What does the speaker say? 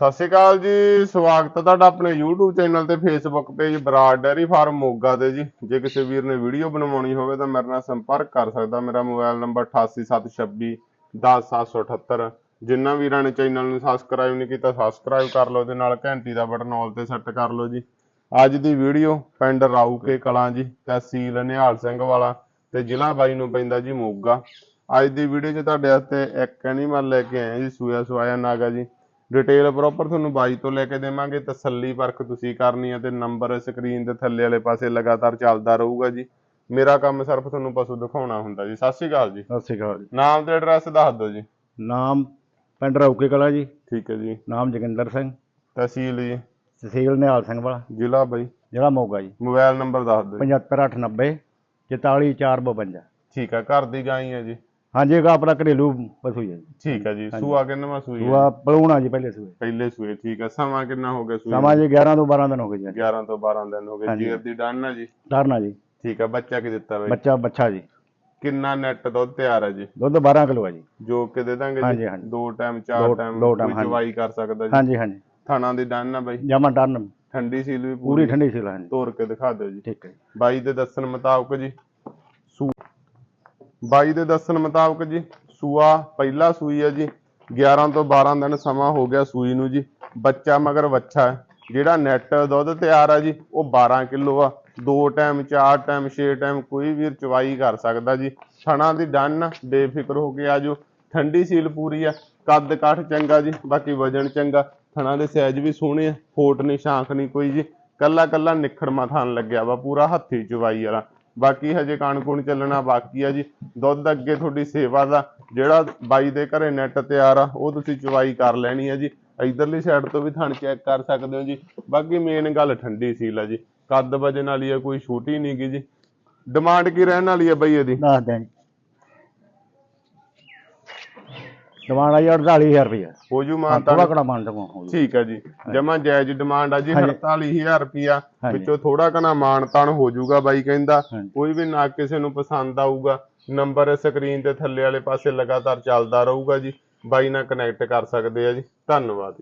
ਸਤਿ ਸ਼੍ਰੀ ਅਕਾਲ ਜੀ, ਸਵਾਗਤ ਹੈ ਤੁਹਾਡਾ ਆਪਣੇ YouTube ਚੈਨਲ ਤੇ Facebook page Brar dairy farm Moga ਤੇ ਜੀ। ਜੇ ਕਿਸੇ ਵੀਰ ਨੇ ਵੀਡੀਓ ਬਣਵਾਉਣੀ ਹੋਵੇ ਤਾਂ ਮੇਰੇ ਨਾਲ ਸੰਪਰਕ ਕਰ ਸਕਦਾ। ਮੇਰਾ ਮੋਬਾਈਲ ਨੰਬਰ 8876 10778 ਜਿਨ੍ਹਾਂ ਵੀਰਾਂ ਨੇ ਚੈਨਲ ਨੂੰ ਸਬਸਕ੍ਰਾਈਬ ਨਹੀਂ ਕੀਤਾ ਸਬਸਕ੍ਰਾਈਬ ਕਰ ਲਓ ਤੇ ਨਾਲ ਘੰਟੀ ਦਾ ਬਟਨ ਆਲ ਤੇ ਸੈੱਟ ਕਰ ਲਓ ਜੀ। ਅੱਜ ਦੀ ਵੀਡੀਓ ਪਿੰਡ ਰਾਊਕੇ ਕਲਾਂ ਜੀ, ਤਹਿਸੀਲ ਨਿਹਾਲ ਸਿੰਘ ਵਾਲਾ ਤੇ ਜ਼ਿਲ੍ਹਾ ਬਾਈ ਨੂੰ ਪੈਂਦਾ ਜੀ ਮੋਗਾ। ਅੱਜ ਦੀ ਵੀਡੀਓ 'ਚ ਤੁਹਾਡੇ ਵਾਸਤੇ ਇੱਕ ਐਨੀਮਲ ਲੈ ਕੇ ਆਏ ਜੀ ਸੂਆ ਸਵਾਇਆ ਨਾਗਾ ਜੀ। ਡਿਟੇਲ ਪ੍ਰੋਪਰ ਤੁਹਾਨੂੰ ਬਾਈ ਤੋਂ ਲੈ ਕੇ ਦੇਵਾਂਗੇ ਤਸੱਲੀ ਪਰਖ ਤੁਸੀਂ ਕਰਨੀ ਹੈ ਤੇ ਨੰਬਰ ਸਕਰੀਨ ਦੇ ਥੱਲੇ ਵਾਲੇ ਪਾਸੇ ਲਗਾਤਾਰ ਚੱਲਦਾ ਰਹੂਗਾ ਜੀ। ਮੇਰਾ ਕੰਮ ਸਿਰਫ ਤੁਹਾਨੂੰ ਪਸ਼ੂ ਦਿਖਾਉਣਾ ਹੁੰਦਾ ਜੀ। ਸਤਿ ਸ਼੍ਰੀ ਅਕਾਲ ਜੀ। ਸਤਿ ਸ਼੍ਰੀ ਅਕਾਲ ਜੀ। ਨਾਮ ਤੇ ਐਡਰੈਸ ਦੱਸ ਦਿਓ ਜੀ। ਨਾਮ ਪਿੰਡ ਰੌਕੇ ਕਲਾ ਜੀ। ਠੀਕ ਹੈ ਜੀ। ਨਾਮ ਜੋਗਿੰਦਰ ਸਿੰਘ। ਤਹਿਸੀਲ ਜੀ। ਤਹਿਸੀਲ ਨਿਹਾਲ ਸਿੰਘ ਵਾਲਾ। ਜ਼ਿਲ੍ਹਾ ਬਾਈ। ਜ਼ਿਲ੍ਹਾ ਮੋਗਾ ਜੀ। ਮੋਬਾਈਲ ਨੰਬਰ ਦੱਸ ਦਿਓ ਜੀ। 75890 44452 ਠੀਕ ਹੈ ਘਰ ਦੀ ਗਾਈ ਹੈ ਜੀ। ਹਾਂਜੀ ਇਹ ਆਪਣਾ ਘਰੇਲੂ ਪਸ਼ੂ ਹੈ ਜੀ। ਠੀਕ ਹੈ ਜੀ ਸੂਆ ਕਿੰਨਵਾਂ ਸੂਈ ਹੈ? ਸੂਆ ਪਲੂਣਾ ਜੀ ਪਹਿਲੇ ਸੂਏ। ਪਹਿਲੇ ਸੂਏ ਠੀਕ ਹੈ। ਸਮਾਂ ਕਿੰਨਾ ਹੋ ਗਿਆ ਸੂਈ ਸਮਾਂ ਜੀ 11 ਤੋਂ 12 ਦਿਨ ਹੋ ਗਏ ਜੀ। 11 ਤੋਂ 12 ਦਿਨ ਹੋ ਗਏ। ਹਾਂਜੀ। ਜੀਰ ਦੀ ਡਨ ਹੈ ਜੀ? ਧਾਰਨਾ ਜੀ। ਠੀਕ ਹੈ ਬੱਚਾ ਕੀ ਦਿੱਤਾ ਬਾਈ? ਬੱਚਾ ਬੱਚਾ ਜੀ। ਕਿੰਨਾ ਨੈਟ ਦੁੱਧ ਤਿਆਰ ਹੈ ਜੀ? ਦੁੱਧ 12 ਕਿਲੋ ਹੈ ਜੀ। ਜੋ ਕਿ ਦੇ ਦਾਂਗੇ ਹਾਂਜੀ। ਦੋ ਟਾਈਮ ਚਾਰ ਦੋ- ਟਾਈਮ ਦੋ time, ਕੋਈ ਹਾਂਜੀ। ਚਵਾਈ ਕਰ ਸਕਦਾ ਜੀ? ਹਾਂਜੀ ਹਾਂਜੀ। ਥਾਣਾ ਦੀ ਡਨ ਆ ਬਾਈ? ਜਮਾ ਟਰਨ ਠੰਡੀ ਸੀਲ ਵੀ ਪੂਰੀ ਠੰਡੀ ਸੀ ਹਾਂਜੀ। ਤੋੜ ਕੇ ਦਿਖਾ ਦਿਓ ਜੀ। ਠੀਕ ਹੈ ਜੀ। ਬਾਈ ਦੇ ਦੱਸਣ ਮੁਤਾਬਕ ਜੀ ਬਾਈ ਦੇ ਦੱਸਣ ਮੁਤਾਬਕ ਜੀ, ਸੂਆ ਪਹਿਲਾ ਸੂਈ ਹੈ ਜੀ 11 ਤੋਂ 12 ਦਿਨ ਸਮਾਂ ਹੋ ਗਿਆ ਸੂਈ ਨੂੰ ਜੀ। ਬੱਚਾ ਮਗਰ ਵੱਛਾ ਜਿਹੜਾ ਨੈਟ ਦੁੱਧ ਤਿਆਰ ਆ ਜੀ, ਉਹ 12 ਕਿਲੋ ਆ। ਦੋ ਟਾਈਮ ਚਾਰ ਟਾਈਮ ਛੇ ਟਾਈਮ ਕੋਈ ਵੀ ਚਵਾਈ ਕਰ ਸਕਦਾ ਜੀ। ਥਣਾ ਦੀ ਡੰਨ ਬੇਫਿਕਰ ਹੋ ਕੇ ਆਜੋ ਠੰਡੀ ਸੀਲ ਪੂਰੀ ਆ, ਕੱਦ ਕਾਠ ਚੰਗਾ ਜੀ, ਬਾਕੀ ਵਜਨ ਚੰਗਾ। ਥਣਾ ਦੇ ਸਾਈਜ਼ ਵੀ ਸੋਹਣੇ ਆ, ਫੋਟ ਨਹੀਂ ਸ਼ਾਂਖ ਨਹੀਂ ਕੋਈ ਜੀ। ਕੱਲਾ ਕੱਲਾ ਨਿਖੜਮਾ ਥਣ ਲੱਗਿਆ ਵਾ, ਪੂਰਾ ਹੱਥੀ ਚਵਾਈ ਵਾਲਾ। ਬਾਕੀ ਹਜੇ ਕਣ ਚੱਲਣਾ ਬਾਕੀ ਆ ਜੀ। ਦੁੱਧ ਅੱਗੇ ਤੁਹਾਡੀ ਸੇਵਾ ਦਾ ਜਿਹੜਾ ਬਾਈ ਦੇ ਘਰੇ ਨੈਟ ਤਿਆਰ ਆ, ਉਹ ਤੁਸੀਂ ਚਵਾਈ ਕਰ ਲੈਣੀ ਆ ਜੀ। ਇਧਰਲੀ ਸਾਈਡ ਤੋਂ ਵੀ ਥਣ ਚੈੱਕ ਕਰ ਸਕਦੇ ਹੋ ਜੀ। ਬਾਕੀ ਮੇਨ ਗੱਲ ਠੰਡੀ ਸੀਲ ਆ ਜੀ। ਕੱਦ ਵਜਨ ਵਾਲੀ ਆ, ਕੋਈ ਛੋਟੀ ਨਹੀਂ ਗੀ ਜੀ। ਡਿਮਾਂਡ ਕੀ ਰਹਿਣ ਵਾਲੀ ਆ ਬਈ ਇਹਦੀ? ਦੱਸ ਦਿਆਂ ਜੀ ਡਿਮਾਂਡ ਆ ਜੀ 48000 ਰੁਪਏ ਹੋ ਜੂ ਮਾਨਤਾ ਥੋੜਾ ਕੜਾ ਮੰਨ ਸਕੋ ਹੋ ਜੀ। ਠੀਕ ਹੈ ਜੀ। ਜਮਾ ਜਾਇਜ਼ ਡਿਮਾਂਡ ਆ ਜੀ ਹਾਂਜੀ। 48000 ਰੁਪਿਆ ਹਾਂਜੀ। ਵਿੱਚੋਂ ਥੋੜਾ ਕਨਾ ਮਾਨਤਾਨ ਹੋ ਜਾਊਗਾ ਬਾਈ ਕਹਿੰਦਾ। ਹਾਂਜੀ। ਕੋਈ ਵੀ ਨਾ ਕਿਸੇ ਨੂੰ ਪਸੰਦ ਆਊਗਾ। ਨੰਬਰ ਸਕਰੀਨ ਤੇ ਥੱਲੇ ਵਾਲੇ ਪਾਸੇ ਲਗਾਤਾਰ ਚੱਲਦਾ ਰਹੂਗਾ ਜੀ। ਬਾਈ ਨਾਲ ਕਨੈਕਟ ਕਰ ਸਕਦੇ ਆ ਜੀ। ਧੰਨਵਾਦ।